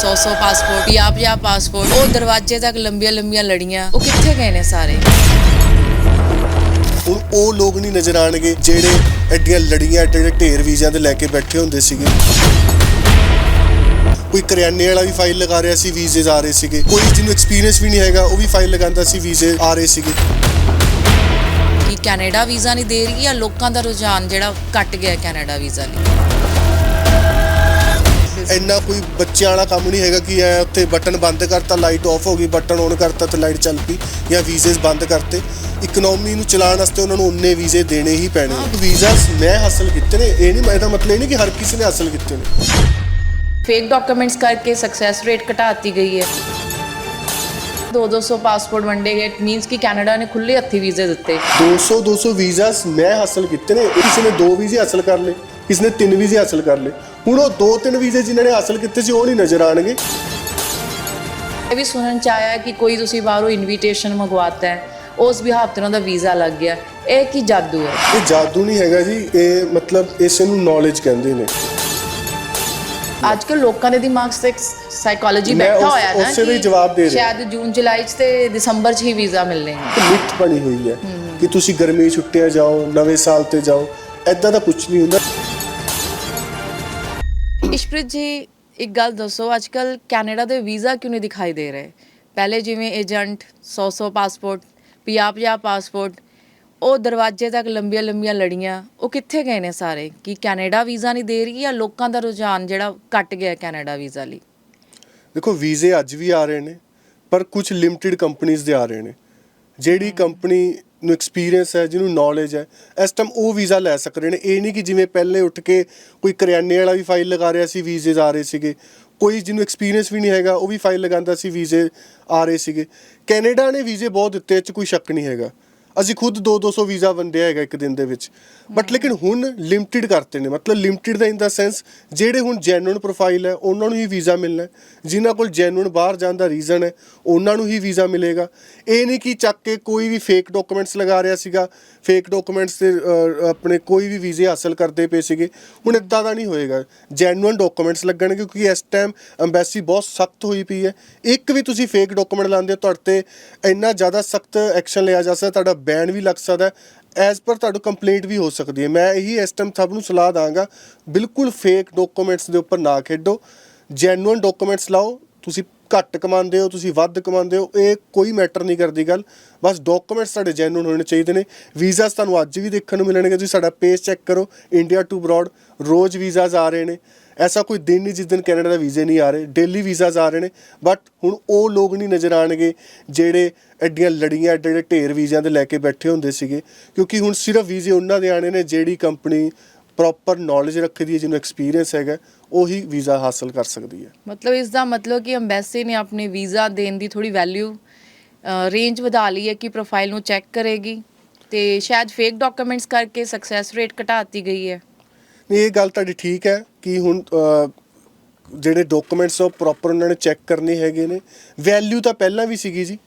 100 passport 50 passport ਉਹ ਦਰਵਾਜ਼ੇ ਤੱਕ ਲੰਬੀਆਂ ਲੰਬੀਆਂ ਲੜੀਆਂ। ਉਹ ਕਿੱਥੇ ਗਏ ਨੇ ਸਾਰੇ? ਹੁਣ ਉਹ ਲੋਕ ਨਹੀਂ ਨਜ਼ਰ ਆਣਗੇ ਜਿਹੜੇ ਐਡੀਆਂ ਲੜੀਆਂ ਐਡੇ ਐਡੇ ਢੇਰ ਵੀਜ਼ਿਆਂ ਦੇ ਲੈ ਕੇ ਬੈਠੇ ਹੁੰਦੇ ਸੀਗੇ। ਕੋਈ ਕਰਿਆਨੇ ਵਾਲਾ ਵੀ ਫਾਈਲ ਲਗਾ ਰਿਹਾ ਸੀ ਵੀਜ਼ੇ ਆ ਰਹੇ ਸੀਗੇ। ਕੋਈ ਜਿਹਨੂੰ ਐਕਸਪੀਰੀਅੰਸ ਵੀ ਨਹੀਂ ਹੈਗਾ ਉਹ ਵੀ ਫਾਈਲ ਲਗਾਉਂਦਾ ਸੀ ਵੀਜ਼ੇ ਆ ਰਹੇ ਸੀਗੇ। ਕਿ ਕੈਨੇਡਾ ਵੀਜ਼ਾ ਨਹੀਂ ਦੇ ਰਹੀ ਜਾਂ ਲੋਕਾਂ ਦਾ ਰੁਝਾਨ ਜਿਹੜਾ ਘਟ ਗਿਆ ਕੈਨੇਡਾ ਵੀਜ਼ਾ ਲਈ? ਇੰਨਾ ਕੋਈ ਬੱਚਿਆਂ ਵਾਲਾ ਕੰਮ ਨਹੀਂ ਹੈਗਾ ਕਿ ਐ ਉੱਥੇ ਬਟਨ ਬੰਦ ਕਰਤਾ ਲਾਈਟ ਆਫ ਹੋ ਗਈ ਬਟਨ ਔਨ ਕਰਤਾ ਤੇ ਲਾਈਟ ਚੱਲ ਪਈ ਜਾਂ ਵੀਜ਼ੇ ਬੰਦ ਕਰਤੇ। ਇਕਨੋਮੀ ਨੂੰ ਚਲਾਉਣ ਵਾਸਤੇ ਉਹਨਾਂ ਨੂੰ ਉਨੇ ਵੀਜ਼ੇ ਦੇਣੇ ਹੀ ਪੈਣੇ ਵੀਜ਼ਾ ਮੈਂ ਹਾਸਲ ਕੀਤੇ ਨੇ ਇਹ ਨਹੀਂ ਇਹਦਾ ਮਤਲਬ ਇਹ ਨਹੀਂ ਕਿ ਹਰ ਕਿਸੇ ਨੇ ਹਾਸਲ ਕੀਤੇ ਨੇ। ਫੇਕ ਡਾਕੂਮੈਂਟਸ ਕਰਕੇ ਸਕਸੈਸ ਰੇਟ ਘਟਾਤੀ ਗਈ ਹੈ। 2-200 ਪਾਸਪੋਰਟ ਵੰਡੇ ਗਏ ਮੀਨਸ ਕਿ ਕੈਨੇਡਾ ਨੇ ਖੁੱਲੇ ਹੱਥੀ ਵੀਜ਼ੇ ਦਿੱਤੇ। 200 200 ਵੀਜ਼ਾ ਮੈਂ ਹਾਸਲ ਕੀਤੇ ਨੇ ਕਿਸੇ ਨੇ ਦੋ ਵੀਜ਼ੇ ਹਾਸਲ ਕਰ ਲਏ। ਨੇ ਤਿੰਨ ਵੀਜ਼ੇ ਹਾਸਲ ਕਰ ਲਏ। ਹੁਣ ਉਹ ਦੋ ਤਿੰਨ ਵੀਜ਼ੇ ਜਿਨ੍ਹਾਂ ਨੇ ਹਾਸਲ ਕੀਤੇ ਸੀ ਉਹ ਨਹੀਂ ਨਜ਼ਰ ਆਣਗੇ ਇਹ ਵੀ ਸੁਣਨ ਚ ਆਇਆ ਕਿ ਕੋਈ ਤੁਸੀਂ ਬਾਹਰੋਂ ਇਨਵੀਟੇਸ਼ਨ ਮੰਗਵਾਤਾ ਹੈ ਉਸ ਵੀ ਹਫ਼ਤੇ ਦਾ ਵੀਜ਼ਾ ਲੱਗ ਗਿਆ। ਇਹ ਕੀ ਜਾਦੂ ਹੈ? ਇਹ ਜਾਦੂ ਨਹੀਂ ਹੈਗਾ ਜੀ ਇਹ ਮਤਲਬ ਇਸੇ ਨੂੰ ਨੌਲੇਜ ਕਹਿੰਦੇ ਨੇ। ਅੱਜ ਕੱਲ ਲੋਕਾਂ ਦੇ ਦਿਮਾਗ 'ਚ ਸਾਈਕੋਲੋਜੀ ਬੈਠਾ ਹੋਇਆ ਨਾ ਉਸੇ ਕਿ ਜਵਾਬ ਦੇ ਰਿਹਾ। ਸ਼ਾਇਦ ਜੂਨ ਜੁਲਾਈ 'ਚ ਤੇ ਦਸੰਬਰ 'ਚ ਹੀ ਵੀਜ਼ਾ ਮਿਲਨੇ ਹੈ ਮਿੱਥ ਬਣੀ ਹੋਈ ਹੈ ਕਿ ਤੁਸੀਂ ਗਰਮੀ ਛੁੱਟੀਆਂ ਜਾਓ ਨਵੇਂ ਸਾਲ ਤੇ ਜਾਓ ਐਦਾਂ ਦਾ ਕੁਝ ਨਹੀਂ ਹੁੰਦਾ। ਇਸ਼ਪ੍ਰੀਤ ਜੀ, ਇੱਕ ਗੱਲ ਦੱਸੋ ਅੱਜ ਕੱਲ ਕੈਨੇਡਾ ਦੇ ਵੀਜ਼ਾ ਕਿਉਂ ਨਹੀਂ ਦਿਖਾਈ ਦੇ ਰਹੇ? ਪਹਿਲੇ ਜਿਵੇਂ ਏਜੰਟ 100-100 ਪਾਸਪੋਰਟ 50-50 ਪਾਸਪੋਰਟ, ਉਹ ਦਰਵਾਜ਼ੇ ਤੱਕ ਲੰਬੀਆਂ ਲੰਬੀਆਂ ਲੜੀਆਂ, ਉਹ ਕਿੱਥੇ ਗਏ ਨੇ ਸਾਰੇ? ਕਿ ਕੈਨੇਡਾ ਵੀਜ਼ਾ ਨਹੀਂ ਦੇ ਰਹੀ ਜਾਂ ਲੋਕਾਂ ਦਾ ਰੁਝਾਨ ਜਿਹੜਾ ਘਟ ਗਿਆ ਕੈਨੇਡਾ ਵੀਜ਼ਾ ਲਈ? ਦੇਖੋ, ਵੀਜ਼ੇ ਅੱਜ ਵੀ ਆ ਰਹੇ ਨੇ, ਪਰ ਕੁਝ ਲਿਮਟਿਡ ਕੰਪਨੀਆਂ ਦੇ ਆ ਰਹੇ ਨੇ। ਜਿਹੜੀ ਕੰਪਨੀ ਨੂੰ ਐਕਸਪੀਰੀਅੰਸ ਹੈ, ਜਿਹਨੂੰ ਨੌਲੇਜ ਹੈ, ਇਸ ਟਾਈਮ ਉਹ ਵੀਜ਼ਾ ਲੈ ਸਕ ਰਹੇ ਨੇ। ਇਹ ਨਹੀਂ ਕਿ ਜਿਵੇਂ ਪਹਿਲੇ ਉੱਠ ਕੇ ਕੋਈ ਕਰਿਆਨੇ ਵਾਲਾ ਵੀ ਫਾਈਲ ਲਗਾ ਰਿਹਾ ਸੀ ਵੀਜ਼ੇ ਆ ਰਹੇ ਸੀਗੇ। ਕੋਈ ਜਿਹਨੂੰ ਐਕਸਪੀਰੀਅੰਸ ਵੀ ਨਹੀਂ ਹੈਗਾ, ਉਹ ਵੀ ਫਾਈਲ ਲਗਾਉਂਦਾ ਸੀ ਵੀਜ਼ੇ ਆ ਰਹੇ ਸੀਗੇ। ਕੈਨੇਡਾ ਨੇ ਵੀਜ਼ੇ ਬਹੁਤ ਦਿੱਤੇ, ਇਹ 'ਚ ਕੋਈ ਸ਼ੱਕ ਨਹੀਂ ਹੈਗਾ। ਅਸੀਂ ਖੁਦ 2-200 ਵੀਜ਼ਾ ਵੰਡਿਆ ਹੈਗਾ ਇੱਕ ਦਿਨ ਦੇ ਵਿੱਚ। ਬਟ ਲੇਕਿਨ ਹੁਣ ਲਿਮਟਿਡ ਕਰਤੇ ਨੇ। ਮਤਲਬ ਲਿਮਟਿਡ ਦਾ ਇਨ ਦਾ ਸੈਂਸ ਜਿਹੜੇ ਹੁਣ ਜੈਨੂਇਨ ਪ੍ਰੋਫਾਈਲ ਹੈ ਉਹਨਾਂ ਨੂੰ ਹੀ ਵੀਜ਼ਾ ਮਿਲਣਾ ਹੈ। ਜਿਨ੍ਹਾਂ ਕੋਲ ਜੈਨੂਇਨ ਬਾਹਰ ਜਾਣ ਦਾ ਰੀਜ਼ਨ ਹੈ ਉਹਨਾਂ ਨੂੰ ਹੀ ਵੀਜ਼ਾ ਮਿਲੇਗਾ। ਇਹ ਨਹੀਂ ਕਿ ਚੱਕ ਕੇ ਕੋਈ ਵੀ ਫੇਕ ਡਾਕੂਮੈਂਟਸ ਲਗਾ ਰਿਹਾ ਸੀਗਾ ਫੇਕ ਡਾਕੂਮੈਂਟਸ ਤੇ ਆਪਣੇ ਕੋਈ ਵੀ ਵੀਜ਼ੇ ਹਾਸਲ ਕਰਦੇ ਪਏ ਸੀਗੇ। ਹੁਣ ਇਦਾਂ ਦਾ ਨਹੀਂ ਹੋਏਗਾ। ਜੈਨੂਇਨ ਡਾਕੂਮੈਂਟਸ ਲੱਗਣਗੇ ਕਿਉਂਕਿ ਇਸ ਟਾਈਮ ਐਮਬੈਸੀ ਬਹੁਤ ਸਖਤ ਹੋਈ ਪਈ ਹੈ। ਇੱਕ ਵੀ ਤੁਸੀਂ ਫੇਕ ਡਾਕੂਮੈਂਟ ਲਾਉਂਦੇ ਹੋ ਤੁਹਾਡੇ ਤੇ ਇੰਨਾ ਜ਼ਿਆਦਾ ਸਖਤ ਐਕਸ਼ਨ ਲਿਆ ਜਾ ਸਕਦਾ ਤੁਹਾਡਾ ਬੈਨ ਵੀ ਲੱਗ ਸਕਦਾ ਐਜ਼ ਪਰ ਤੁਹਾਨੂੰ ਕੰਪਲੇਂਟ ਵੀ ਹੋ ਸਕਦੀ ਹੈ। ਮੈਂ ਇਹੀ ਇਸ ਟਾਈਮ ਸਭ ਨੂੰ ਸਲਾਹ ਦਾਂਗਾ, ਬਿਲਕੁਲ ਫੇਕ ਡਾਕੂਮੈਂਟਸ ਦੇ ਉੱਪਰ ਨਾ ਖੇਡੋ। ਜੈਨੂਇਨ ਡਾਕੂਮੈਂਟਸ ਲਾਓ। ਤੁਸੀਂ ਘੱਟ ਕਮਾਉਂਦੇ ਹੋ, ਤੁਸੀਂ ਵੱਧ ਕਮਾਉਂਦੇ ਹੋ, ਇਹ ਕੋਈ ਮੈਟਰ ਨਹੀਂ ਕਰਦੀ ਗੱਲ। ਬਸ ਡਾਕੂਮੈਂਟਸ ਤੁਹਾਡੇ ਜੈਨੂਇਨ ਹੋਣੇ ਚਾਹੀਦੇ ਨੇ। ਵੀਜ਼ਾਸ ਤੁਹਾਨੂੰ ਅੱਜ ਵੀ ਦੇਖਣ ਨੂੰ ਮਿਲਣਗੇ। ਤੁਸੀਂ ਸਾਡਾ ਪੇਜ ਚੈੱਕ ਕਰੋ ਇੰਡੀਆ ਟੂ ਬਰੋਡ ਰੋਜ਼ ਵੀਜ਼ਾਸ ਆ ਰਹੇ ਨੇ। ਐਸਾ ਕੋਈ ਦਿਨ ਨਹੀਂ ਜਿਸ ਦਿਨ ਕੈਨੇਡਾ ਦਾ ਵੀਜ਼ੇ ਨਹੀਂ ਆ ਰਹੇ। ਡੇਲੀ ਵੀਜ਼ਾਸ ਆ ਰਹੇ ਨੇ। ਬਟ ਹੁਣ ਉਹ ਲੋਕ ਨਹੀਂ ਨਜ਼ਰ ਆਣਗੇ ਜਿਹੜੇ ਐਡੀਆਂ ਲੜੀਆਂ, ਐਡੇ ਐਡੇ ਢੇਰ ਵੀਜ਼ਿਆਂ ਦੇ ਲੈ ਕੇ ਬੈਠੇ ਹੁੰਦੇ ਸੀਗੇ। ਕਿਉਂਕਿ ਹੁਣ ਸਿਰਫ ਵੀਜ਼ੇ ਉਹਨਾਂ ਦੇ ਆਣੇ ਨੇ, ਜਿਹੜੀ ਕੰਪਨੀ ਪ੍ਰੋਪਰ ਨੌਲੇਜ ਰੱਖਦੀ ਹੈ ਜਿਹਨੂੰ ਐਕਸਪੀਰੀਅੰਸ ਹੈਗਾ ਉਹੀ ਵੀਜ਼ਾ ਹਾਸਲ ਕਰ ਸਕਦੀ ਹੈ। ਮਤਲਬ ਇਸ ਦਾ ਮਤਲਬ ਕਿ ਅੰਬੈਸੀ ਨੇ ਆਪਣੇ ਵੀਜ਼ਾ ਦੇਣ ਦੀ ਥੋੜੀ ਵੈਲਿਊ ਰੇਂਜ ਵਧਾ ਲਈ ਹੈ ਕਿ ਪ੍ਰੋਫਾਈਲ ਨੂੰ ਚੈੱਕ ਕਰੇਗੀ ਤੇ ਸ਼ਾਇਦ ਫੇਕ ਡਾਕੂਮੈਂਟਸ ਕਰਕੇ ਸਕਸੈਸ ਰੇਟ ਘਟਾਤੀ ਗਈ ਹੈ। ਨਹੀਂ ਇਹ ਗੱਲ ਤੁਹਾਡੀ ਠੀਕ ਹੈ ਕਿ ਹੁਣ ਜਿਹੜੇ ਡਾਕੂਮੈਂਟਸ ਉਹ ਪ੍ਰੋਪਰ ਉਹਨਾਂ ਨੇ ਚੈੱਕ ਕਰਨੇ ਹੈਗੇ ਨੇ। ਵੈਲਿਊ ਤਾਂ ਪਹਿਲਾਂ ਵੀ ਸੀਗੀ ਜੀ।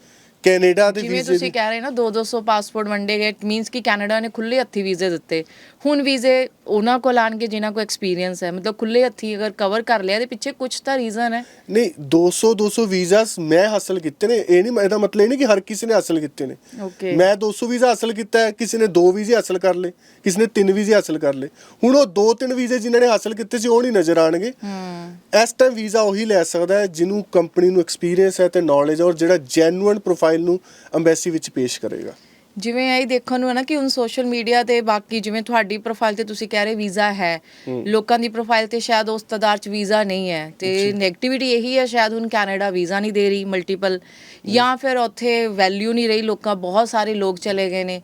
ਕੈਨੇਡਾ ਦੇ ਜਿਵੇਂ ਵੀਜ਼ੇ ਤੁਸੀਂ ਦੀ ਕਹਿ ਰਹੇ ਨਾ 2-200 ਪਾਸਪੋਰਟ ਵੰਡੇ ਗਏ ਮੀਨਸ ਕਿ ਕੈਨੇਡਾ ਨੇ ਖੁੱਲੇ ਹੱਥੀ ਵੀਜ਼ੇ ਦਿੱਤੇ। ਹੁਣ ਵੀਜ਼ੇ ਉਹਨਾਂ ਕੋਲ ਆਣਗੇ ਜਿਨ੍ਹਾਂ ਕੋਲ ਐਕਸਪੀਰੀਅੰਸ ਹੈ। ਮਤਲਬ ਖੁੱਲੇ ਹੱਥੀ ਅਗਰ ਕਵਰ ਕਰ ਲਿਆ ਤੇ ਪਿੱਛੇ ਕੁਝ ਤਾਂ ਰੀਜ਼ਨ ਹੈ। ਨਹੀਂ 200 200 ਵੀਜ਼ਾਸ ਮੈਂ ਹਾਸਲ ਕੀਤੇ ਨੇ। ਇਹ ਨਹੀਂ ਇਹਦਾ ਮਤਲਬ ਇਹ ਨਹੀਂ ਕਿ ਹਰ ਕਿਸੇ ਨੇ ਹਾਸਲ ਕੀਤੇ ਨੇ। ਓਕੇ ਮੈਂ 200 ਵੀਜ਼ਾ ਹਾਸਲ ਕੀਤਾ ਹੈ ਕਿਸੇ ਨੇ ਦੋ ਵੀਜ਼ੇ ਹਾਸਲ ਕਰ ਲਏ ਕਿਸੇ ਨੇ ਤਿੰਨ ਵੀਜ਼ੇ ਹਾਸਲ ਕਰ ਲਏ। ਹੁਣ ਉਹ ਦੋ ਤਿੰਨ ਵੀਜ਼ੇ ਜਿਨ੍ਹਾਂ ਨੇ ਹਾਸਲ ਕੀਤੇ ਸੀ ਉਹ ਨਹੀਂ ਨਜ਼ਰ ਆਣਗੇ ਹੂੰ। ਇਸ ਟਾਈਮ ਵੀਜ਼ਾ ਉਹੀ ਲੈ ਸਕਦਾ ਹੈ ਜਿਹਨੂੰ ਕੰਪਨੀ ਨੂੰ ਐਕਸਪੀਰੀਅੰਸ ਹੈ ਤੇ ਨੌਲੇਜ ਔਰ ਜਿਹੜਾ ਜੈਨੂਇਨ ਪ੍ਰੋਫਾਈਲ ਨੂੰ ਐਮਬੈਸੀ ਵਿੱਚ ਪੇਸ਼ ਕਰੇਗਾ। ਜਿਵੇਂ ਇਹ ਦੇਖਣ ਨੂੰ ਹੈ ਨਾ ਕਿ ਹੁਣ ਸੋਸ਼ਲ ਮੀਡੀਆ ਤੇ ਬਾਕੀ ਜਿਵੇਂ ਤੁਹਾਡੀ ਪ੍ਰੋਫਾਈਲ ਤੇ ਤੁਸੀਂ ਕਹਿ ਰਹੇ ਵੀਜ਼ਾ ਹੈ ਲੋਕਾਂ ਦੀ ਪ੍ਰੋਫਾਈਲ ਤੇ ਸ਼ਾਇਦ ਉਸ ਤਦਾਰ ਚ ਵੀਜ਼ਾ ਨਹੀਂ ਹੈ। ਤੇ 네ਗੇਟਿਵਿਟੀ ਇਹੀ ਹੈ ਸ਼ਾਇਦ ਹੁਣ ਕੈਨੇਡਾ ਵੀਜ਼ਾ ਨਹੀਂ ਦੇ ਰਹੀ ਮਲਟੀਪਲ ਜਾਂ। ਫਿਰ ਉੱਥੇ ਵੈਲਿਊ ਨਹੀਂ ਰਹੀ ਲੋਕਾਂ ਬਹੁਤ ਸਾਰੇ ਲੋਕ ਚਲੇ ਗਏ ਨੇ।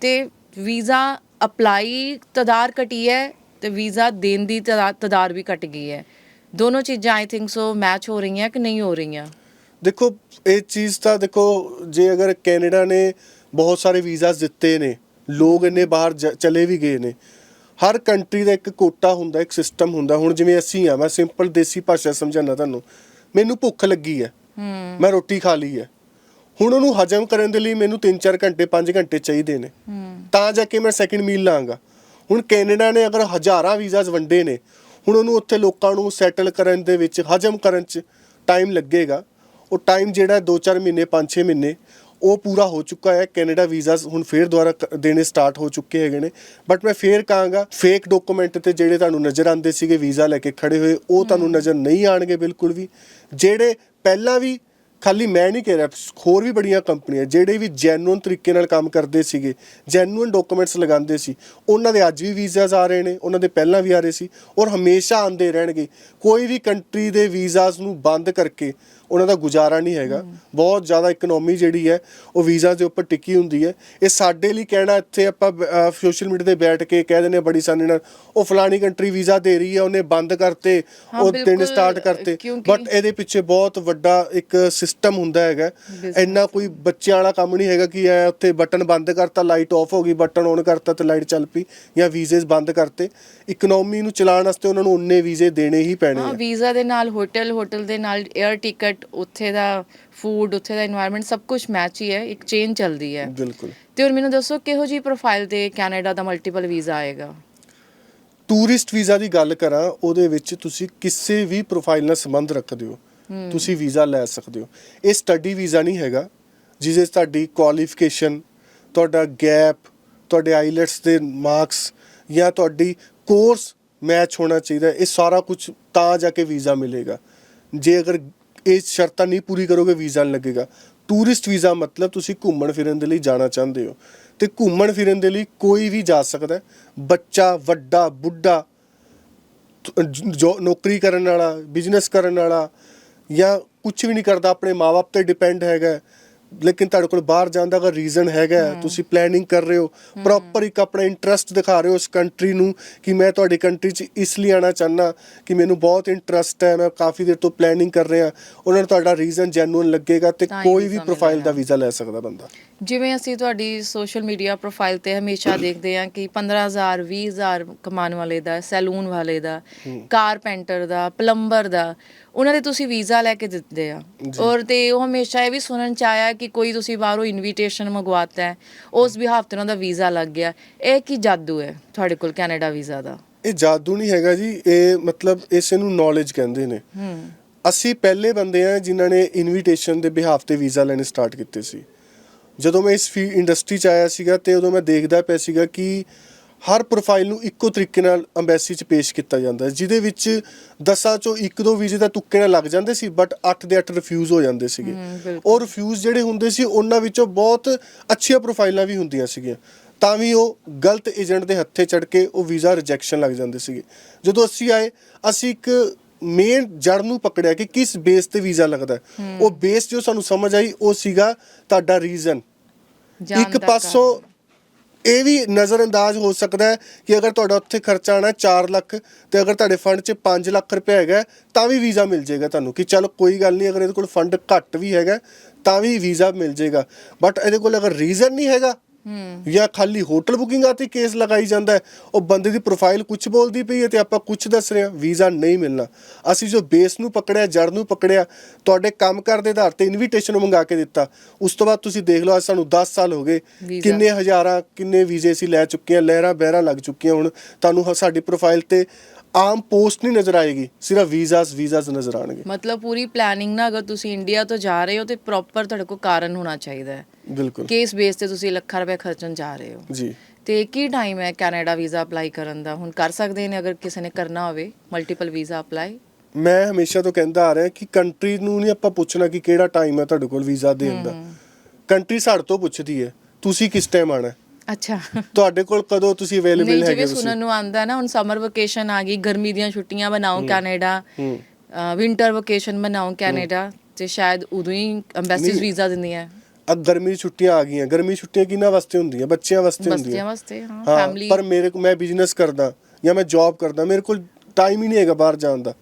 ਤੇ ਵੀਜ਼ਾ ਅਪਲਾਈ ਤਦਾਰ ਘਟੀ ਹੈ ਤੇ ਵੀਜ਼ਾ ਦੇਣ ਦੀ ਤਦਾ- ਤਦਾਰ ਵੀ ਘਟ ਗਈ ਹੈ। ਦੋਨੋਂ ਚੀਜ਼ਾਂ ਆਈ ਥਿੰਕ ਸੋ ਮੈਚ ਹੋ ਰਹੀਆਂ ਕਿ ਨਹੀਂ ਹੋ ਰਹੀਆਂ? ਦੇਖੋ ਇਹ ਚੀਜ਼ ਤਾਂ ਦੇਖੋ ਜੇ ਅਗਰ ਕੈਨੇਡਾ ਨੇ ਬਹੁਤ ਸਾਰੇ ਵੀਜ਼ਾਸ ਦਿੱਤੇ ਨੇ ਲੋਕ ਇੰਨੇ ਬਾਹਰ ਚਲੇ ਵੀ ਗਏ ਨੇ ਹਰ ਕੰਟਰੀ ਦਾ ਇੱਕ ਕੋਟਾ ਹੁੰਦਾ ਇੱਕ ਸਿਸਟਮ ਹੁੰਦਾ। ਹੁਣ ਜਿਵੇਂ ਅਸੀਂ ਆ ਮੈਂ ਸਿੰਪਲ ਦੇਸੀ ਭਾਸ਼ਾ ਸਮਝਾਣਾ ਤੁਹਾਨੂੰ ਮੈਨੂੰ ਭੁੱਖ ਲੱਗੀ ਹੈ। ਮੈਂ ਰੋਟੀ ਖਾ ਲਈ ਹੈ। ਹੁਣ ਉਹਨੂੰ ਹਜਮ ਕਰਨ ਦੇ ਲਈ ਮੈਨੂੰ 3-4 ਘੰਟੇ 5 ਘੰਟੇ ਚਾਹੀਦੇ ਨੇ। ਤਾਂ ਜਾ ਕੇ ਮੈਂ ਸੈਕਿੰਡ ਮੀਲ ਲਾਂਗਾ। ਹੁਣ ਕੈਨੇਡਾ ਨੇ ਅਗਰ ਹਜ਼ਾਰਾਂ ਵੀਜ਼ਾਸ ਵੰਡੇ ਨੇ ਹੁਣ ਉਹਨੂੰ ਉੱਥੇ ਲੋਕਾਂ ਨੂੰ ਸੈਟਲ ਕਰਨ ਦੇ ਵਿੱਚ ਹਜਮ ਕਰਨ ਚ ਟਾਈਮ ਲੱਗੇਗਾ। ਉਹ ਟਾਈਮ ਜਿਹੜਾ 2-4 ਮਹੀਨੇ 5-6 ਮਹੀਨੇ ਉਹ ਪੂਰਾ ਹੋ ਚੁੱਕਾ ਹੈ। ਕੈਨੇਡਾ ਵੀਜ਼ਾਸ ਹੁਣ ਫੇਰ ਦੁਬਾਰਾ ਕ- ਦੇਣੇ ਸਟਾਰਟ ਹੋ ਚੁੱਕੇ ਹੈਗੇ ਨੇ। ਬਟ ਮੈਂ ਫੇਰ ਕਹਾਂਗਾ ਫੇਕ ਡਾਕੂਮੈਂਟ ਤੇ ਜਿਹੜੇ ਤੁਹਾਨੂੰ ਨਜ਼ਰ ਆਉਂਦੇ ਸੀਗੇ ਵੀਜ਼ਾ ਲੈ ਕੇ ਖੜੇ ਹੋਏ ਉਹ ਤੁਹਾਨੂੰ ਨਜ਼ਰ ਨਹੀਂ ਆਣਗੇ ਬਿਲਕੁਲ ਵੀ। ਜਿਹੜੇ ਪਹਿਲਾਂ ਵੀ ਖਾਲੀ ਮੈਂ ਨਹੀਂ ਕਹਿ ਰਿਹਾ ਹੋਰ ਵੀ ਬੜੀਆਂ ਕੰਪਨੀਆਂ ਜਿਹੜੇ ਵੀ ਜੈਨੂਇਨ ਤਰੀਕੇ ਨਾਲ ਕੰਮ ਕਰਦੇ ਸੀਗੇ ਜੈਨੂਇਨ ਡਾਕੂਮੈਂਟਸ ਲਗਾਉਂਦੇ ਸੀ ਉਹਨਾਂ ਦੇ ਅੱਜ ਵੀ ਵੀਜ਼ਾਸ ਆ ਰਹੇ ਨੇ ਉਹਨਾਂ ਦੇ ਪਹਿਲਾਂ ਵੀ ਆ ਰਹੇ ਸੀ ਔਰ ਹਮੇਸ਼ਾ ਆਉਂਦੇ ਰਹਿਣਗੇ। ਕੋਈ ਵੀ ਕੰਟਰੀ ਦੇ ਵੀਜ਼ਾਸ ਨੂੰ ਬੰਦ ਕਰਕੇ ਉਹਨਾਂ ਦਾ ਗੁਜ਼ਾਰਾ ਨਹੀਂ ਹੈਗਾ। ਬਹੁਤ ਜ਼ਿਆਦਾ ਇਕਨੋਮੀ ਜਿਹੜੀ ਹੈ ਉਹ ਵੀਜ਼ਾ ਦੇ ਉੱਪਰ ਟਿੱਕੀ ਹੁੰਦੀ ਹੈ। ਇਹ ਸਾਡੇ ਲਈ ਕਹਿਣਾ ਇੱਥੇ ਆਪਾਂ ਸੋਸ਼ਲ ਮੀਡੀਆ ਤੇ ਬੈਠ ਕੇ ਕਹਿ ਦਿੰਦੇ ਬੜੀ ਆਸਾਨੀ ਨਾਲ ਉਹ ਫਲਾਣੀ ਕੰਟਰੀ ਵੀਜ਼ਾ ਦੇ ਰਹੀ ਹੈ ਉਹਨੇ ਬੰਦ ਕਰਤੇ ਉਹ ਬਿਲਕੁਲ, ਸਟਾਰਟ ਕਰਤੇ। ਬਟ ਇਹਦੇ ਪਿੱਛੇ ਬਹੁਤ ਵੱਡਾ ਇੱਕ ਸਿਸਟਮ ਸਿਸਟਮ ਹੁੰਦਾ ਹੈਗਾ। ਇੰਨਾ ਕੋਈ ਬੱਚਿਆਂ ਵਾਲਾ ਕੰਮ ਨਹੀਂ ਹੈਗਾ ਕਿ ਐ ਉੱਥੇ ਬਟਨ ਬੰਦ ਕਰਤਾ ਲਾਈਟ ਆਫ ਹੋ ਗਈ ਬਟਨ ਔਨ ਕਰਤਾ ਤੇ ਲਾਈਟ ਚੱਲ ਪਈ ਜਾਂ ਵੀਜ਼ੇਸ ਬੰਦ ਕਰਤੇ। ਇਕਨੋਮੀ ਨੂੰ ਚਲਾਉਣ ਵਾਸਤੇ ਉਹਨਾਂ ਨੂੰ ਉਨੇ ਵੀਜ਼ੇ ਦੇਣੇ ਹੀ ਪੈਣੇ ਆ। ਵੀਜ਼ਾ ਦੇ ਨਾਲ ਹੋਟਲ ਹੋਟਲ ਦੇ ਨਾਲ 에ਅਰ ਟਿਕਟ ਉੱਥੇ ਦਾ ਫੂਡ ਉੱਥੇ ਦਾ এনवायरमेंट ਸਭ ਕੁਝ ਮੈਚ ਹੀ ਹੈ ਇੱਕ ਚੇਨ ਚੱਲਦੀ ਹੈ। ਬਿਲਕੁਲ। ਤੇ ਹੁਣ ਮੈਨੂੰ ਦੱਸੋ ਕਿਹੋ ਜੀ ਪ੍ਰੋਫਾਈਲ ਤੇ ਕੈਨੇਡਾ ਦਾ ਮਲਟੀਪਲ ਵੀਜ਼ਾ ਆਏਗਾ? ਟੂਰਿਸਟ ਵੀਜ਼ਾ ਦੀ ਗੱਲ ਕਰਾਂ ਉਹਦੇ ਵਿੱਚ ਤੁਸੀਂ ਕਿਸੇ ਵੀ ਪ੍ਰੋਫਾਈਲ ਨਾਲ ਸੰਬੰਧ ਰੱਖਦੇ ਹੋ। ਤੁਸੀਂ ਵੀਜ਼ਾ ਲੈ ਸਕਦੇ ਹੋ। ਇਹ ਸਟੱਡੀ ਵੀਜ਼ਾ ਨਹੀਂ ਹੈਗਾ, ਜਿਹਦੇ 'ਚ ਤੁਹਾਡੀ ਕੁਆਲੀਫਿਕੇਸ਼ਨ ਤੁਹਾਡਾ ਗੈਪ ਤੁਹਾਡੇ ਆਈਲੈਟਸ ਦੇ ਮਾਰਕਸ ਜਾਂ ਤੁਹਾਡੀ ਕੋਰਸ ਮੈਚ ਹੋਣਾ ਚਾਹੀਦਾ, ਇਹ ਸਾਰਾ ਕੁਝ ਤਾਂ ਜਾ ਕੇ ਵੀਜ਼ਾ ਮਿਲੇਗਾ। ਜੇ ਅਗਰ ਇਹ ਸ਼ਰਤਾਂ ਨਹੀਂ ਪੂਰੀ ਕਰੋਗੇ, ਵੀਜ਼ਾ ਨਹੀਂ ਲੱਗੇਗਾ। ਟੂਰਿਸਟ ਵੀਜ਼ਾ ਮਤਲਬ ਤੁਸੀਂ ਘੁੰਮਣ ਫਿਰਨ ਦੇ ਲਈ ਜਾਣਾ ਚਾਹੁੰਦੇ ਹੋ। ਤੇ ਘੁੰਮਣ ਫਿਰਨ ਦੇ ਲਈ ਕੋਈ ਵੀ ਜਾ ਸਕਦਾ ਬੱਚਾ, ਵੱਡਾ, ਬੁੱਢਾ ਜੋ, ਨੌਕਰੀ ਕਰਨ ਵਾਲਾ ਬਿਜ਼ਨਸ ਕਰਨ ਵਾਲਾ ਜਾਂ ਕੁਝ ਵੀ ਨਹੀਂ ਕਰਦਾ ਆਪਣੇ ਮਾਪੇ ਤੇ ਡਿਪੈਂਡ ਹੈਗਾ। ਲੇਕਿਨ ਤੁਹਾਡੇ ਕੋਲ ਬਾਹਰ ਜਾਣ ਦਾ ਅਗਰ ਰੀਜ਼ਨ ਹੈਗਾ ਤੁਸੀਂ ਪਲੈਨਿੰਗ ਕਰ ਰਹੇ ਹੋ ਪ੍ਰੋਪਰ ਇੱਕ ਆਪਣਾ ਇੰਟਰਸਟ ਦਿਖਾ ਰਹੇ ਹੋ ਉਸ ਕੰਟਰੀ ਨੂੰ ਕਿ ਮੈਂ ਤੁਹਾਡੀ ਕੰਟਰੀ 'ਚ ਇਸ ਲਈ ਆਣਾ ਚਾਹਨਾ ਕਿ ਮੈਨੂੰ ਬਹੁਤ ਇੰਟਰਸਟ ਹੈ ਮੈਂ ਕਾਫੀ ਦੇਰ ਤੋਂ ਪਲੈਨਿੰਗ ਕਰ ਰਿਹਾ ਉਹਨਾਂ ਨੂੰ ਤੁਹਾਡਾ ਰੀਜ਼ਨ ਜੈਨੂਇਨ ਲੱਗੇਗਾ ਤੇ ਕੋਈ ਵੀ ਪ੍ਰੋਫਾਈਲ ਦਾ। ਵੀਜ਼ਾ ਲੈ ਸਕਦਾ ਬੰਦਾ ਜਿਵੇਂ ਅਸੀਂ ਤੁਹਾਡੀ ਸੋਸ਼ਲ ਮੀਡੀਆ ਪ੍ਰੋਫਾਈਲ ਤੇ ਹਮੇਸ਼ਾ ਦੇਖਦੇ ਹਾਂ ਕਿ 15000 20000 ਕਮਾਉਣ ਵਾਲੇ ਦਾ ਸੈਲੂਨ ਵਾਲੇ ਦਾ ਕਾਰਪੈਂਟਰ ਦਾ ਪਲੰਬਰ ਦਾ ਉਹਨਾਂ ਦੇ ਤੁਸੀਂ ਵੀਜ਼ਾ ਲੈ ਕੇ ਦਿੱਤੇ ਆ। ਔਰ ਤੇ ਉਹ ਹਮੇਸ਼ਾ ਇਹ ਵੀ ਸੁਣਨ ਚ ਆਇਆ ਕਿ ਕੋਈ ਤੁਸੀਂ ਬਾਹਰੋਂ ਇਨਵੀਟੇਸ਼ਨ ਮੰਗਵਾਤਾ ਹੈ ਉਸ ਬਿਹਾਫ ਤੇ ਉਹਨਾਂ ਦਾ ਵੀਜ਼ਾ ਲੱਗ ਗਿਆ। ਇਹ ਕੀ ਜਾਦੂ ਹੈ ਤੁਹਾਡੇ ਕੋਲ ਕੈਨੇਡਾ ਵੀਜ਼ਾ ਦਾ? ਇਹ ਜਾਦੂ ਨਹੀਂ ਹੈਗਾ ਜੀ ਇਹ ਮਤਲਬ ਇਸੇ ਨੂੰ ਨੌਲੇਜ ਕਹਿੰਦੇ ਨੇ। ਅਸੀਂ ਪਹਿਲੇ ਬੰਦੇ ਆ ਜਿਨ੍ਹਾਂ ਨੇ ਇਨਵੀਟੇਸ਼ਨ ਦੇ ਬਿਹਾਫ ਤੇ ਵੀਜ਼ਾ ਲੈਣੇ ਸਟਾਰਟ ਕੀਤੇ ਸੀ। ਜਦੋਂ ਮੈਂ ਇਸ ਫੀ ਇੰਡਸਟਰੀ ਚ ਆਇਆ ਸੀਗਾ ਤੇ ਉਦੋਂ ਮੈਂ ਦੇਖਦਾ ਪਿਆ ਸੀਗਾ ਕਿ ਹਰ ਪ੍ਰੋਫਾਈਲ ਨੂੰ ਇੱਕੋ ਤਰੀਕੇ ਨਾਲ ਅੰਬੈਸੀ ਚ ਪੇਸ਼ ਕੀਤਾ ਜਾਂਦਾ ਹੈ ਜਿਹਦੇ ਵਿੱਚ ਦਸਾਂ ਚੋਂ ਇੱਕ ਦੋ ਵੀਜ਼ੇ ਤਾਂ ਤੁੱਕੇ ਨਾਲ ਲੱਗ ਜਾਂਦੇ ਸੀ ਬਟ 8 ਦੇ 8 ਰਿਫਿਊਜ਼ ਹੋ ਜਾਂਦੇ ਸੀਗੇ। ਉਹ ਰਿਫਿਊਜ਼ ਜਿਹੜੇ ਹੁੰਦੇ ਸੀ ਉਹਨਾਂ ਵਿੱਚੋਂ ਬਹੁਤ ਅੱਛੀਆਂ ਪ੍ਰੋਫਾਈਲਾਂ ਵੀ ਹੁੰਦੀਆਂ ਸੀਗੀਆਂ। ਤਾਂ ਵੀ ਉਹ ਗਲਤ ਏਜੰਟ ਦੇ ਹੱਥੇ ਚੜ ਕੇ ਉਹ ਵੀਜ਼ਾ ਰਿਜੈਕਸ਼ਨ ਲੱਗ ਜਾਂਦੇ ਸੀਗੇ। ਜਦੋਂ ਅਸੀਂ ਆਏ ਅਸੀਂ ਇੱਕ ਮੇਨ ਜੜ ਨੂੰ ਪਕੜਿਆ ਕਿ ਕਿਸ ਬੇਸ ਤੇ ਵੀਜ਼ਾ ਲੱਗਦਾ ਹੈ। ਉਹ ਬੇਸ ਜੋ ਸਾਨੂੰ ਸਮਝ ਆਈ ਉਹ ਸੀਗਾ ਤੁਹਾਡਾ ਰੀਜ਼ਨ ਜਾਣ ਇੱਕ ਦਾ ਪਾਸੋਂ ਇਹ ਵੀ ਨਜ਼ਰਅੰਦਾਜ਼ ਹੋ ਸਕਦਾ ਹੈ ਕਿ ਅਗਰ ਤੁਹਾਡਾ ਉੱਥੇ ਖਰਚਾ ਆਣਾ 4 ਲੱਖ ਤੇ ਅਗਰ ਤੁਹਾਡੇ ਫੰਡ 'ਚ 5 ਲੱਖ ਰੁਪਏ ਹੈਗਾ ਹੈ, ਤਾਂ ਵੀ ਵੀਜ਼ਾ ਮਿਲ ਜਾਏਗਾ ਤੁਹਾਨੂੰ ਕਿ ਚਲ ਕੋਈ ਗੱਲ ਨਹੀਂ ਅਗਰ ਇਹਦੇ ਕੋਲ ਫੰਡ ਘੱਟ ਵੀ ਹੈਗਾ ਤਾਂ ਵੀ ਵੀਜ਼ਾ ਮਿਲ ਜਾਏਗਾ। ਬਟ ਇਹਦੇ ਕੋਲ ਅਗਰ ਰੀਜ਼ਨ ਨਹੀਂ ਹੈਗਾ ਜਾਂ ਖਾਲੀ ਹੋਟਲ ਬੁਕਿੰਗਾਂ ਤੇ ਕੇਸ ਲਗਾਈ ਜਾਂਦਾ ਹੈ ਉਹ ਬੰਦੇ ਦੀ ਪ੍ਰੋਫਾਈਲ ਕੁਝ ਬੋਲਦੀ ਪਈ ਹੈ ਤੇ ਆਪਾਂ ਕੁਝ ਦੱਸ ਰਹੇ ਹਾਂ ਵੀਜ਼ਾ ਨਹੀਂ ਮਿਲਣਾ। ਅਸੀਂ ਜੋ ਬੇਸ ਨੂੰ ਪਕੜਿਆ ਜੜ ਨੂੰ ਪਕੜਿਆ ਤੁਹਾਡੇ ਕੰਮ ਕਰ ਦੇ ਆਧਾਰ ਤੇ ਇਨਵੀਟੇਸ਼ਨ ਮੰਗਾ ਕੇ ਦਿੱਤਾ। ਉਸ ਤੋਂ ਬਾਅਦ ਤੁਸੀਂ ਦੇਖ ਲਓ ਅੱਜ ਸਾਨੂੰ 10 ਸਾਲ ਹੋ ਗਏ। ਕਿੰਨੇ ਹਜ਼ਾਰਾਂ ਕਿੰਨੇ ਵੀਜ਼ੇ ਅਸੀਂ ਲੈ ਚੁੱਕੇ ਹਾਂ ਲਹਿਰਾਂ ਬਹਿਰਾਂ ਲੱਗ ਚੁੱਕੀਆਂ ਹੁਣ। ਤੁਹਾਨੂੰ ਸਾਡੀ ਪ੍ਰੋਫਾਈਲ ਤੇ ਆਮ ਪੋਸਟ ਨਹੀਂ ਨਜ਼ਰ ਆਏਗੀ ਸਿਰਫ ਵੀਜ਼ਾਸ ਵੀਜ਼ਾਸ ਨਜ਼ਰ ਆਣਗੇ ਮਤਲਬ ਪੂਰੀ ਪਲੈਨਿੰਗ ਨਾਲ ਅਗਰ ਤੁਸੀਂ ਇੰਡੀਆ ਤੋਂ ਜਾ ਰਹੇ ਹੋ ਤੇ ਪ੍ਰੋਪਰ ਤੁਹਾਡੇ ਕੋਲ ਕਾਰਨ ਹੋਣਾ ਚਾਹੀਦਾ ਹੈ। ਬਿਲਕੁਲ। ਕੇਸ ਬੇਸ ਤੇ ਤੁਸੀਂ ਲੱਖਾਂ ਰੁਪਏ ਖਰਚਣ ਜਾ ਰਹੇ ਹੋ। ਜੀ। ਤੇ ਕੀ ਟਾਈਮ ਹੈ ਕੈਨੇਡਾ ਵੀਜ਼ਾ ਅਪਲਾਈ ਕਰਨ ਦਾ? ਹੁਣ ਕਰ ਸਕਦੇ ਨੇ ਅਗਰ ਕਿਸੇ ਨੇ ਕਰਨਾ ਹੋਵੇ ਮਲਟੀਪਲ ਵੀਜ਼ਾ ਅਪਲਾਈ ਮੈਂ ਹਮੇਸ਼ਾ ਤੋਂ ਕਹਿੰਦਾ ਆ ਰਿਹਾ ਕਿ ਕੰਟਰੀ ਨੂੰ ਨਹੀਂ ਆਪਾਂ ਪੁੱਛਣਾ ਕਿ ਕਿਹੜਾ ਟਾਈਮ ਹੈ ਤੁਹਾਡੇ ਕੋਲ ਵੀਜ਼ਾ ਦੇਣ ਦਾ। ਕੰਟਰੀ ਸਾਡੇ ਤੋਂ ਪੁੱਛਦੀ ਹੈ ਤੁਸੀਂ ਕਿਸ ਟਾਈਮ ਆਣਾ ਅੱਛਾ। ਤੁਹਾਡੇ ਕੋਲ ਕਦੋਂ ਤੁਸੀਂ ਅਵੇਲੇਬਲ ਨਹੀਂ ਹੈਗੇ ਜਿਵੇਂ ਤੁਸੀਂ? ਸੁਣਨ ਨੂੰ ਆਂਦਾ ਨਾ ਹੁਣ ਸਮਰ ਵਕੇਸ਼ਨ ਆ ਗਈ ਗਰਮੀ ਦੀਆਂ ਛੁੱਟੀਆਂ ਬਣਾਓ ਕੈਨੇਡਾ ਹੂੰ। ਵਿੰਟਰ ਵਕੇਸ਼ਨ ਬਣਾਓ ਕੈਨੇਡਾ ਤੇ ਸ਼ਾਇਦ ਉਦੋਂ ਹੀ ਐਮਬੈਸੀਜ਼ ਨਹੀਂ। ਵੀਜ਼ਾ ਦਿੰਦੀਆਂ। ਅਬ ਗਰਮੀ ਦੀ ਛੁੱਟੀਆਂ ਆ ਗਈਆਂ। ਗਰਮੀ ਦੀ ਛੁੱਟੀਆਂ ਕਿਹਨਾਂ ਵਾਸਤੇ ਹੁੰਦੀਆਂ? ਬੱਚਿਆਂ ਵਾਸਤੇ ਹੁੰਦੀਆਂ। ਵਾਸਤੇ ਹਾਂ ਫੈਮਿਲੀ ਪਰ ਮੇਰੇ ਕੋ ਮੈਂ ਬਿਜ਼ਨਸ ਕਰਦਾ ਜਾਂ ਮੈਂ ਜੌਬ ਕਰਦਾ ਮੇਰੇ ਕੋਲ ਟਾਈਮ ਹੀ ਨਹੀਂ ਹੈਗਾ ਬਾਹਰ ਜਾਣ ਦਾ।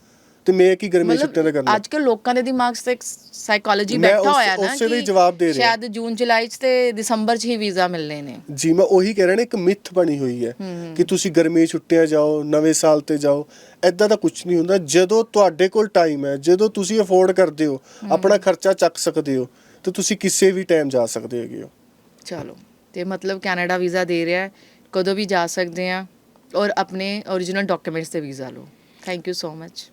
ਤੇ ਮੈਂ ਕੀ ਗਰਮੀ ਦੀ ਛੁੱਟੀਆਂ ਦਾ ਕਰਨਾ? ਅੱਜ ਕੱਲ ਲੋਕਾਂ ਦੇ ਦਿਮਾਗ 'ਚ ਇੱਕ ਸਾਈਕੋਲੋਜੀ ਮੈਂ ਬੈਠਾ ਉਸ- ਹੋਇਆ ਨਾ ਉਸੇ ਦਾ ਹੀ ਜਵਾਬ ਦੇ ਰਿਹਾ। ਸ਼ਾਇਦ ਜੂਨ ਜੁਲਾਈ 'ਚ ਤੇ ਦਸੰਬਰ 'ਚ ਹੀ ਵੀਜ਼ਾ ਮਿਲਨੇ ਨੇ। ਜੀ ਮੈਂ ਉਹੀ ਕਹਿ ਰਿਹਾ ਨਾ ਇੱਕ ਮਿਥ ਬਣੀ ਹੋਈ ਹੈ ਕਿ ਤੁਸੀਂ ਗਰਮੀ ਦੀ ਛੁੱਟੀਆਂ ਜਾਓ ਨਵੇਂ ਸਾਲ ਤੇ ਜਾਓ ਐਦਾਂ ਦਾ ਕੁਝ ਨਹੀਂ ਹੁੰਦਾ। ਜਦੋਂ ਤੁਹਾਡੇ ਕੋਲ ਟਾਈਮ ਹੈ ਜਦੋਂ ਤੁਸੀਂ ਅਫੋਰਡ ਕਰਦੇ ਹੋ। ਆਪਣਾ ਖਰਚਾ ਚੱਕ ਸਕਦੇ ਹੋ। ਤਾਂ ਤੁਸੀਂ ਕਿਸੇ ਵੀ ਟਾਈਮ ਜਾ ਸਕਦੇ ਹੈਗੇ ਹੋ। ਚਲੋ, ਤੇ ਮਤਲਬ ਕੈਨੇਡਾ ਵੀਜ਼ਾ ਦੇ ਰਿਹਾ ਹੈ, ਕਦੋਂ ਵੀ ਜਾ ਸਕਦੇ ਆ ਔਰ ਆਪਣੇ origignal ਡਾਕੂਮੈਂਟਸ ਤੇ ਵੀਜ਼ਾ ਲਓ। Thank you so much